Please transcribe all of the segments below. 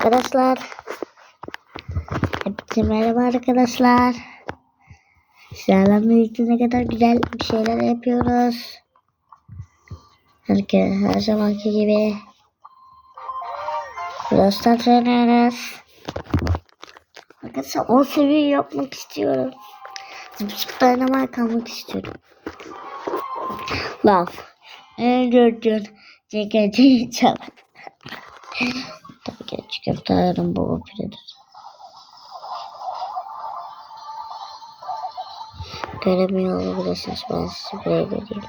Arkadaşlar. Hepinize merhaba arkadaşlar. Sizlerle birlikte ne kadar güzel bir şeyler yapıyoruz. Herkes her zamanki gibi. Rostar oynuyoruz. Arkadaşlar 10 seviye yapmak istiyorum. Zıp zıp dayanamaya kalmak istiyorum. Laf. En gördüğün ceketi çal. Köfte ararım bu operatör. Göremiyor olabilirsiniz. Ben size buraya vereyim.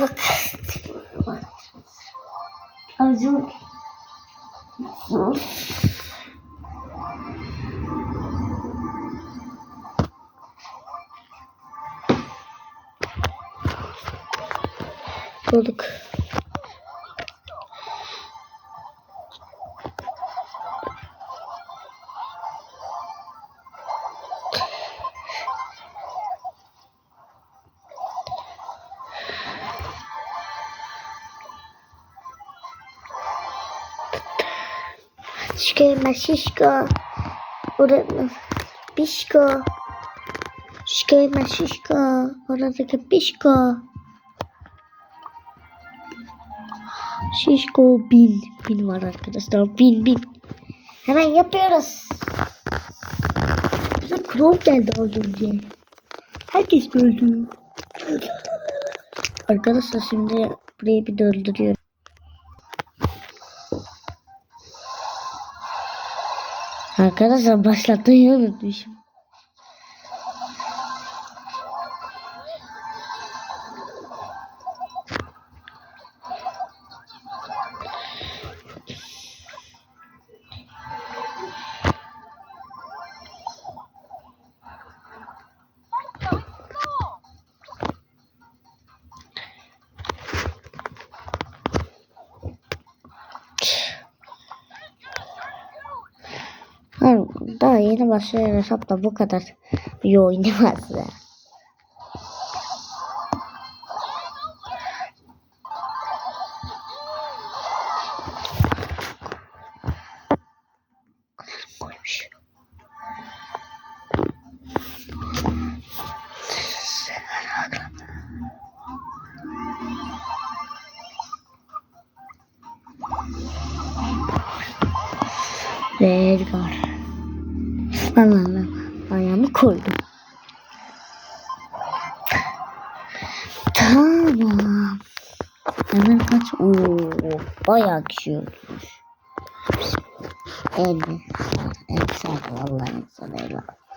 Bak. Ağzım. Bulduk. Şişko, şişko. Orada pişko. Şişko, şişko. Oradaki pişko. Şişko bin. Bin var arkadaşlar. Bin bin. Hemen yapıyoruz. Bize Crow geldi az önce. Herkes gördü. Arkadaşlar şimdi burayı bir döndürüyorum. Arkadaşlar başlatmayı unutmuşum. Daha yeni başlayan hesapla bu kadar iyi oynamaz ya. Edgar. Allah'ım ayağımı koydum. Tamam. Hemen kaç? Oo, bayağı kişi. En en sağ vallahi eyvallah.